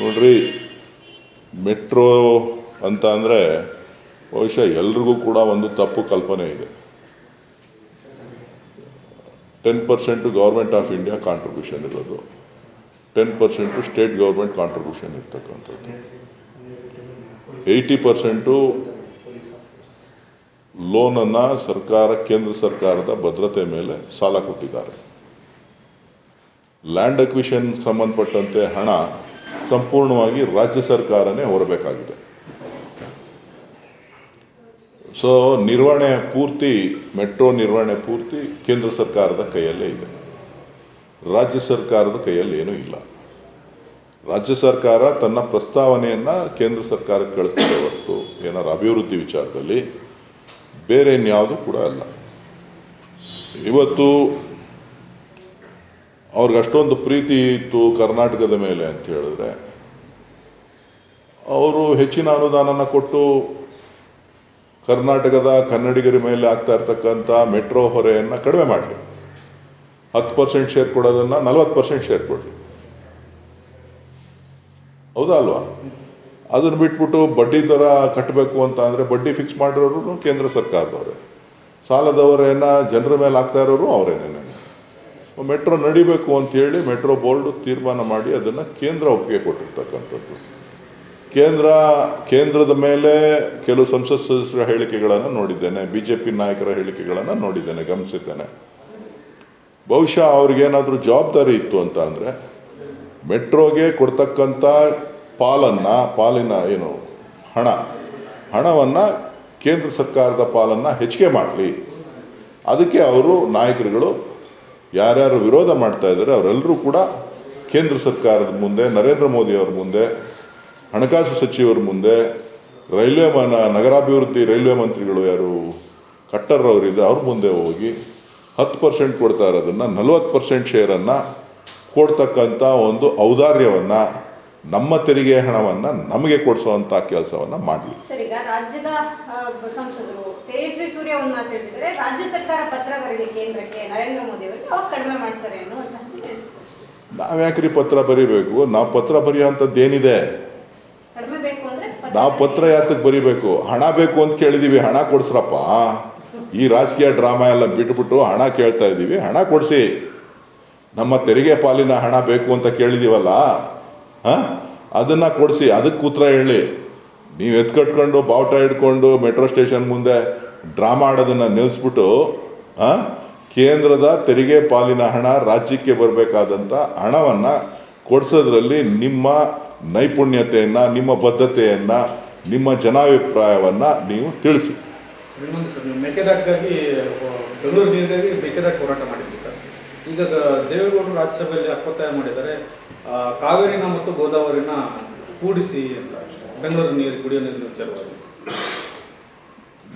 ನೋಡ್ರಿ, ಮೆಟ್ರೋ ಅಂತ ಅಂದರೆ ಬಹುಶಃ ಎಲ್ರಿಗೂ ಕೂಡ ಒಂದು ತಪ್ಪು ಕಲ್ಪನೆ ಇದೆ. Ten percent government of India contribution ಇರೋದು. Ten percent state government contribution ಇರ್ತಕ್ಕಂಥದ್ದು. ಏಯ್ಟಿ ಪರ್ಸೆಂಟು ಲೋನನ್ನು ಸರ್ಕಾರ, ಕೇಂದ್ರ ಸರ್ಕಾರದ ಭದ್ರತೆ ಮೇಲೆ ಸಾಲ ಕೊಟ್ಟಿದ್ದಾರೆ. ಲ್ಯಾಂಡ್ ಅಕ್ವಿಷನ್ ಸಂಬಂಧಪಟ್ಟಂತೆ ಹಣ ಸಂಪೂರ್ಣವಾಗಿ ರಾಜ್ಯ ಸರ್ಕಾರನೇ ಹೊರಬೇಕಾಗಿದೆ. ಸೊ ನಿರ್ವಹಣೆ ಪೂರ್ತಿ, ಮೆಟ್ರೋ ನಿರ್ವಹಣೆ ಪೂರ್ತಿ ಕೇಂದ್ರ ಸರ್ಕಾರದ ಕೈಯಲ್ಲೇ ಇದೆ. ರಾಜ್ಯ ಸರ್ಕಾರದ ಕೈಯಲ್ಲಿ ಏನೂ ಇಲ್ಲ. ರಾಜ್ಯ ಸರ್ಕಾರ ತನ್ನ ಪ್ರಸ್ತಾವನೆಯನ್ನ ಕೇಂದ್ರ ಸರ್ಕಾರಕ್ಕೆ ಕಳಿಸ್ತದೆ ಹೊರತು ಏನಾದ್ರು ಅಭಿವೃದ್ಧಿ ವಿಚಾರದಲ್ಲಿ ಬೇರೆ ಇನ್ಯಾವುದು ಕೂಡ ಅಲ್ಲ. ಇವತ್ತು ಅವ್ರಿಗೆ ಅಷ್ಟೊಂದು ಪ್ರೀತಿ ಇತ್ತು ಕರ್ನಾಟಕದ ಮೇಲೆ ಅಂತ ಹೇಳಿದ್ರೆ. ಅವರು ಹೆಚ್ಚಿನ ಅನುದಾನನ ಕೊಟ್ಟು ಕರ್ನಾಟಕದ ಕನ್ನಡಿಗರ ಮೇಲೆ ಆಗ್ತಾ ಇರ್ತಕ್ಕಂಥ ಮೆಟ್ರೋ ಹೊರೆಯನ್ನು ಕಡಿಮೆ ಮಾಡಲಿ. ಹತ್ತು ಪರ್ಸೆಂಟ್ ಶೇರ್ ಕೊಡೋದನ್ನ ನಲವತ್ತು ಪರ್ಸೆಂಟ್ ಶೇರ್ ಕೊಡಲಿ. ಹೌದಾ ಅಲ್ವಾ? ಅದನ್ನ ಬಿಟ್ಬಿಟ್ಟು ಬಡ್ಡಿ ದರ ಕಟ್ಟಬೇಕು ಅಂತ ಅಂದ್ರೆ ಬಡ್ಡಿ ಫಿಕ್ಸ್ ಮಾಡಿರೋರು ಕೇಂದ್ರ ಸರ್ಕಾರದವರೇ. ಸಾಲದವರೇನ ಜನರ ಮೇಲೆ ಆಗ್ತಾ ಇರೋರು ಅವರೇನೇನೆ. ಮೆಟ್ರೋ ನಡಿಬೇಕು ಅಂತ ಹೇಳಿ ಮೆಟ್ರೋ ಬೋರ್ಡ್ ತೀರ್ಮಾನ ಮಾಡಿ ಅದನ್ನ ಕೇಂದ್ರ ಒಪ್ಪಿಗೆ ಕೊಟ್ಟಿರ್ತಕ್ಕಂಥದ್ದು. ಕೇಂದ್ರ, ಕೇಂದ್ರದ ಮೇಲೆ ಕೆಲವು ಸಂಸತ್ ಸದಸ್ಯರ ಹೇಳಿಕೆಗಳನ್ನು ನೋಡಿದ್ದೇನೆ, ಬಿಜೆಪಿ ನಾಯಕರ ಹೇಳಿಕೆಗಳನ್ನು ನೋಡಿದ್ದೇನೆ, ಗಮನಿಸಿದ್ದೇನೆ. ಬಹುಶಃ ಅವ್ರಿಗೇನಾದರೂ ಜವಾಬ್ದಾರಿ ಇತ್ತು ಅಂತ ಅಂದರೆ ಮೆಟ್ರೋಗೆ ಕೊಡ್ತಕ್ಕಂಥ ಪಾಲನ್ನು, ಪಾಲಿನ ಏನು, ಹಣ, ಹಣವನ್ನ ಕೇಂದ್ರ ಸರ್ಕಾರದ ಪಾಲನ್ನು ಹೆಚ್ಚಿಗೆ ಮಾಡಲಿ. ಅದಕ್ಕೆ ಅವರು ನಾಯಕರುಗಳು ಯಾರ್ಯಾರು ವಿರೋಧ ಮಾಡ್ತಾ ಇದ್ದಾರೆ, ಅವರೆಲ್ಲರೂ ಕೂಡ ಕೇಂದ್ರ ಸರ್ಕಾರದ ಮುಂದೆ, ನರೇಂದ್ರ ಮೋದಿ ಅವ್ರ ಮುಂದೆ, ಹಣಕಾಸು ಸಚಿವರ ಮುಂದೆ, ರೈಲ್ವೆ ಮನ ನಗರಾಭಿವೃದ್ಧಿ ರೈಲ್ವೆ ಮಂತ್ರಿಗಳು ಯಾರು ಕಟ್ಟರ್ ಅವರಿದ್ದ ಅವ್ರ ಮುಂದೆ ಹೋಗಿ ಹತ್ತು ಪರ್ಸೆಂಟ್ ಕೊಡ್ತಾ ಇರೋದನ್ನು, ನಲ್ವತ್ತು ಪರ್ಸೆಂಟ್ ಶೇರನ್ನು ಕೊಡ್ತಕ್ಕಂಥ ಒಂದು ಔದಾರ್ಯವನ್ನ ನಮ್ಮ ತೆರಿಗೆ ಹಣವನ್ನ ನಮಗೆ ಕೊಡಿಸುವಂತ ಕೆಲಸವನ್ನ ಮಾಡಲಿ. ಸರ್ ಈಗ ರಾಜ್ಯದ ಸಂಸದರು ತೇಜಸ್ವಿ ಸೂರ್ಯ ಒಂದು ಮಾತು ಹೇಳ್ತಿದ್ದಾರೆ ರಾಜ್ಯ ಸರ್ಕಾರ ಪತ್ರ ಬರಲಿ ಕೇಂದ್ರಕ್ಕೆ ನರೇಂದ್ರ ಮೋದಿ ಅವರಿಗೆ ಅವ್ರು ಕಡಿಮೆ ಮಾಡ್ತಾರೆ ಹೇಳ್ತಿದ್ದಾರೆ. ನಾವ್ಯಾಕ್ರಿ ಪತ್ರ ಬರಿಬೇಕು? ನಾವು ಪತ್ರ ಬರೆಯುವಂಥದ್ದು ಏನಿದೆ ನಾವು ಪತ್ರ ಯಾತಕ್ಕೆ ಬರಿಬೇಕು? ಹಣ ಬೇಕು ಅಂತ ಕೇಳಿದೀವಿ ಹಣ ಕೊಡ್ಸ್ರಪ್ಪ. ಈ ರಾಜಕೀಯ ಡ್ರಾಮಾ ಎಲ್ಲ ಬಿಟ್ಬಿಟ್ಟು ಹಣ ಕೇಳ್ತಾ ಇದ್ದೀವಿ ಹಣ ಕೊಡಿಸಿ. ನಮ್ಮ ತೆರಿಗೆ ಪಾಲಿನ ಹಣ ಬೇಕು ಅಂತ ಕೇಳಿದೀವಲ್ಲ? ಹ? ಅದನ್ನ ಕೊಡಿಸಿ, ಅದಕ್ಕೆ ಉತ್ತರ ಹೇಳಿ. ನೀವು ಎತ್ಕಟ್ಕೊಂಡು, ಬಾವುಟ ಹಿಡ್ಕೊಂಡು, ಮೆಟ್ರೋ ಸ್ಟೇಷನ್ ಮುಂದೆ ಡ್ರಾಮಾ ಆಡೋದನ್ನು ನಿಲ್ಲಿಸ್ಬಿಟ್ಟು ಆ ಕೇಂದ್ರದ ತೆರಿಗೆ ಪಾಲಿನ ಹಣ ರಾಜ್ಯಕ್ಕೆ ಬರಬೇಕಾದಂಥ ಹಣವನ್ನು ಕೊಡಿಸೋದ್ರಲ್ಲಿ ನಿಮ್ಮ ನೈಪುಣ್ಯತೆಯನ್ನು, ನಿಮ್ಮ ಬದ್ಧತೆಯನ್ನು, ನಿಮ್ಮ ಜನಾಭಿಪ್ರಾಯವನ್ನು ನೀವು ತಿಳಿಸಿ. ಮೇಕೆದಾಟಿಗಾಗಿ ಬೆಂಗಳೂರು ನೀರಿಗಾಗಿ ಮೇಕೆದಾಟು ಹೋರಾಟ ಮಾಡಿದ್ರಿ. ಸರ್ ಈಗ ದೇವೇಗೌಡರು ರಾಜ್ಯಸಭೆಯಲ್ಲಿ ಅಪ್ಪತ್ತಾಯ ಮಾಡಿದ್ದಾರೆ. ಕಾವೇರಿನ ಮತ್ತು ಗೋದಾವರಿನ ಕೂಡಿಸಿ ಅಂತ. ಬೆಂಗಳೂರು ನೀರು, ಕುಡಿಯೋ ನೀರಿನ ವಿಚಾರವಾಗಿ.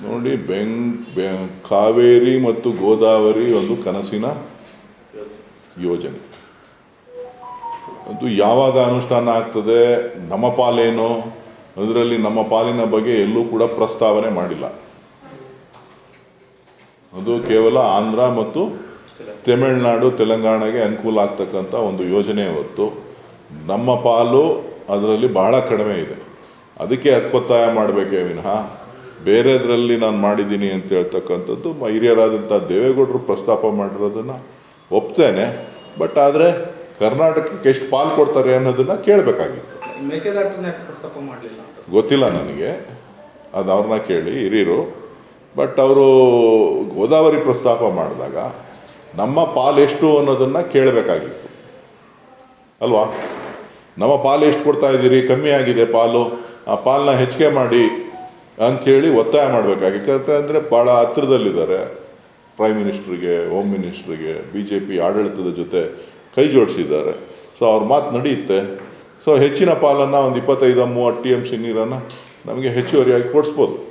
ನೋಡಿ ಬೆಂಗ್ ಕಾವೇರಿ ಮತ್ತು ಗೋದಾವರಿ ಒಂದು ಕನಸಿನ ಯೋಜನೆ. ಅದು ಯಾವಾಗ ಅನುಷ್ಠಾನ ಆಗ್ತದೆ, ನಮ್ಮ ಪಾಲೇನು, ಅದರಲ್ಲಿ ನಮ್ಮ ಪಾಲಿನ ಬಗ್ಗೆ ಎಲ್ಲೂ ಕೂಡ ಪ್ರಸ್ತಾವನೆ ಮಾಡಿಲ್ಲ. ಅದು ಕೇವಲ ಆಂಧ್ರ ಮತ್ತು ತಮಿಳುನಾಡು ತೆಲಂಗಾಣಗೆ ಅನುಕೂಲ ಆಗ್ತಕ್ಕಂಥ ಒಂದು ಯೋಜನೆ ಹೊರತು ನಮ್ಮ ಪಾಲು ಅದರಲ್ಲಿ ಬಹಳ ಕಡಿಮೆ ಇದೆ. ಅದಕ್ಕೆ ಅತ್ಪತ್ತಾಯ ಮಾಡಬೇಕೇ ವಿನಃ ಬೇರೆದ್ರಲ್ಲಿ ನಾನು ಮಾಡಿದ್ದೀನಿ ಅಂತ ಹೇಳ್ತಕ್ಕಂಥದ್ದು ಹಿರಿಯರಾದಂಥ ದೇವೇಗೌಡರು ಪ್ರಸ್ತಾಪ ಮಾಡಿರೋದನ್ನು ಒಪ್ತೇನೆ. ಬಟ್ ಆದರೆ ಕರ್ನಾಟಕಕ್ಕೆ ಎಷ್ಟು ಪಾಲು ಕೊಡ್ತಾರೆ ಅನ್ನೋದನ್ನು ಕೇಳಬೇಕಾಗಿತ್ತು. ಗೊತ್ತಿಲ್ಲ ನನಗೆ. ಅದು ಅವ್ರನ್ನ ಕೇಳಿ ಹಿರಿಯರು. ಬಟ್ ಅವರು ಗೋದಾವರಿ ಪ್ರಸ್ತಾಪ ಮಾಡಿದಾಗ ನಮ್ಮ ಪಾಲು ಎಷ್ಟು ಅನ್ನೋದನ್ನ ಕೇಳಬೇಕಾಗಿತ್ತು. ಅಲ್ವಾ? ನಮ್ಮ ಪಾಲು ಎಷ್ಟು ಕೊಡ್ತಾ ಇದ್ದೀರಿ? ಕಮ್ಮಿ ಆಗಿದೆ ಪಾಲು. ಆ ಪಾಲನ್ನ ಹೆಚ್ಚಿಗೆ ಮಾಡಿ ಅಂಥೇಳಿ ಒತ್ತಾಯ ಮಾಡಬೇಕಾಗಿತ್ತು. ಅಂದರೆ ಭಾಳ ಹತ್ತಿರದಲ್ಲಿದ್ದಾರೆ. ಪ್ರೈಮ್ ಮಿನಿಸ್ಟ್ರಿಗೆ ಹೋಮ್ ಮಿನಿಸ್ಟ್ರಿಗೆ ಬಿ ಜೆ ಪಿ ಆಡಳಿತದ ಜೊತೆ ಕೈ ಜೋಡಿಸಿದ್ದಾರೆ. ಸೊ ಅವ್ರ ಮಾತು ನಡೆಯುತ್ತೆ ಸೊ ಹೆಚ್ಚಿನ ಪಾಲನ್ನು ಒಂದು ಇಪ್ಪತ್ತೈದು, ಮೂವತ್ತು ಟಿ ಎಂ ಸಿ ನೀರನ್ನು ನಮಗೆ ಹೆಚ್ಚುವರಿಯಾಗಿ ಕೊಡಿಸ್ಬೋದು.